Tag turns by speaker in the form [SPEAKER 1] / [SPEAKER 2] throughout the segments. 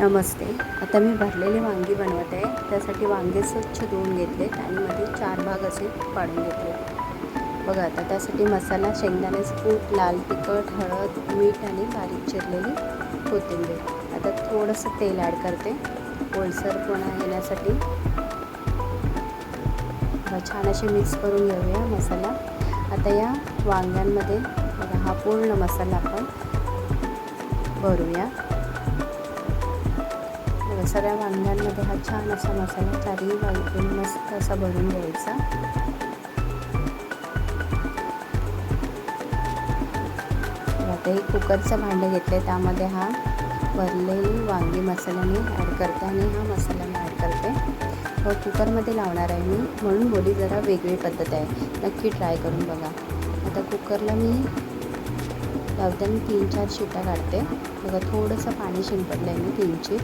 [SPEAKER 1] नमस्ते. आता मी भरलेली वांगी बनवत आहे. त्यासाठी वांगे स्वच्छ धुवून घेतलेत आणि मध्ये चार भाग असे पाडून घेतले बघा आता त्यासाठी मसाला शेंगदाण्याचं कूट लाल तिखट हळद मीठ आणि बारीक चिरलेली कोथिंबीर. आता थोडंसं तेल ॲड करते. ओलसरपणा येण्यासाठी. छान असे मिक्स करून घेऊया मसाला. आता या वांग्यांमध्ये बघा हा पूर्ण मसाला आपण भरूया. बघा, सगळ्या वांग्यांमध्ये हा छान असा मसाला चारही बाजून मस्त असा भरून घ्यायचा. आता एक कुकरचं भांडं घेतलं आहे त्यामध्ये हा भरलेली वांगी मी ॲड करते आणि हा मसाला मी ॲड करते. व कुकरमध्ये लावणार आहे मी म्हणून बोली जरा वेगळी पद्धत आहे. नक्की ट्राय करून बघा. आता कुकरला मी लावताना तीन चार शिट्या काढते. बघा थोडंसं पाणी शिंपडलं आहे मी तीनची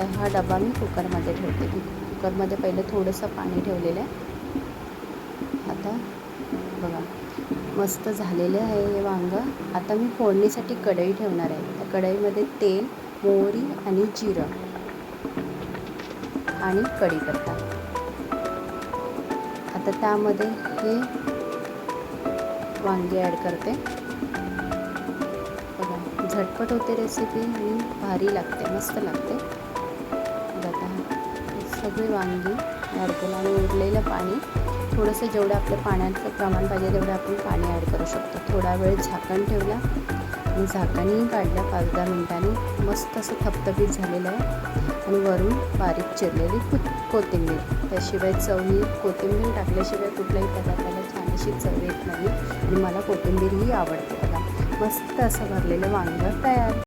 [SPEAKER 1] तर हा डबा मी कुकरमध्ये ठेवते. कुकरमध्ये पहिलं थोडंसं पाणी ठेवलेलं आहे. आता बघा मस्त झालेलं आहे हे वांगं. आता मी फोडणीसाठी कढई ठेवणार आहे. त्या कढईमध्ये तेल मोहरी आणि जिरं आणि कढीपत्ता. आता त्यामध्ये हे वांगी ॲड करते. बघा झटपट होते रेसिपी आणि भारी लागते मस्त लागते. बघा सगळी वांगी ॲड आणि उरलेलं पाणी थोडंसं जेवढं आपलं पाण्याचं प्रमाण पाहिजे तेवढं आपण पाणी ॲड करू शकतो. थोडा वेळ झाकण ठेवला आणि झाकणही काढलं पाच दहा मिनटांनी. मस्त असं थपथपीत झालेलं आहे. आणि वरून बारीक चिरलेली को कोथिंबीर. त्याशिवाय चवही कोथिंबीर टाकल्याशिवाय कुठल्याही पदार्थाला छान अशी चव येत नाही. आणि मला कोथिंबीरही आवडते बघा. मस्त असं भरलेलं वांगं तयार.